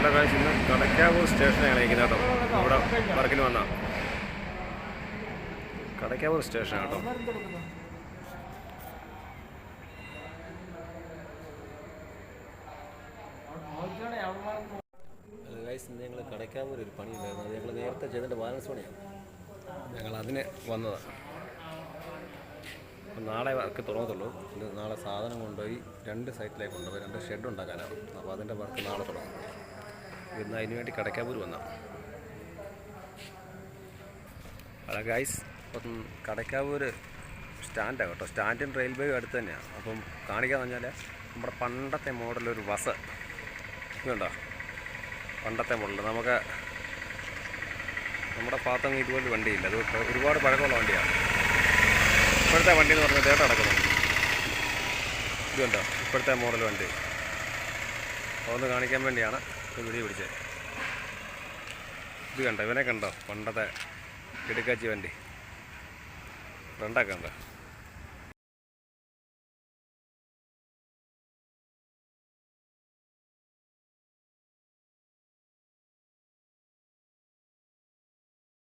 Hello കാശ് ഇന്ന് കടക്കാവൂർ സ്റ്റേഷനാണ് ഇരിക്കുന്നത് കേട്ടോ. ഇവിടെ വർക്കിന് വന്ന. കടക്കാവൂർ സ്റ്റേഷൻ കേട്ടോ. ഗൈസ് ഇന്ന് ഞങ്ങൾ കടയ്ക്കാവൂർ ഒരു പണി ഉണ്ടായിരുന്നു അത് ഞങ്ങൾ നേരത്തെ ചെയ്തിട്ട് ബാലൻസ് പണിയാണ് ഞങ്ങൾ അതിന് വന്നതാണ് അപ്പം നാളെ വർക്ക് തുടങ്ങത്തുള്ളൂ. നാളെ സാധനം കൊണ്ടുപോയി രണ്ട് സൈറ്റിലേക്ക് കൊണ്ടുപോയി. രണ്ട് ഷെഡ് ഉണ്ടാക്കാനാണ്. അപ്പോൾ അതിന്റെ വർക്ക് നാളെ തുടങ്ങും. ഇന്ന് അതിന് വേണ്ടി കടക്കാവൂർ വന്ന. ഹലോ ഗൈസ് അപ്പം കടക്കാവൂർ സ്റ്റാൻഡാണ് കേട്ടോ. സ്റ്റാൻഡും റെയിൽവേയും അടുത്ത് തന്നെയാണ് അപ്പം കാണിക്കാന്ന് പറഞ്ഞാൽ നമ്മുടെ പണ്ടത്തെ മോഡലൊരു ബസ് ഇതുണ്ടോ? പണ്ടത്തെ മോഡൽ നമുക്ക് നമ്മുടെ ഭാഗത്തൊന്നും ഇതുപോലെ വണ്ടിയില്ല. അത് ഒരുപാട് പഴക്കമുള്ള വണ്ടിയാണ് ഇപ്പോഴത്തെ വണ്ടി എന്ന് പറഞ്ഞാൽ ദേട്ടം അടക്കുന്നു ഇതുണ്ടോ? ഇപ്പോഴത്തെ മോഡൽ വണ്ടി. അതൊന്ന് കാണിക്കാൻ വേണ്ടിയാണ്. ഈ പിടിച്ചേ. ഇത് കണ്ടോ? ഇവനെ കണ്ടോ? പണ്ടത്തെ കിടക്കാച്ചി വണ്ടി. ഫ്രണ്ടൊക്കെ ഉണ്ടോ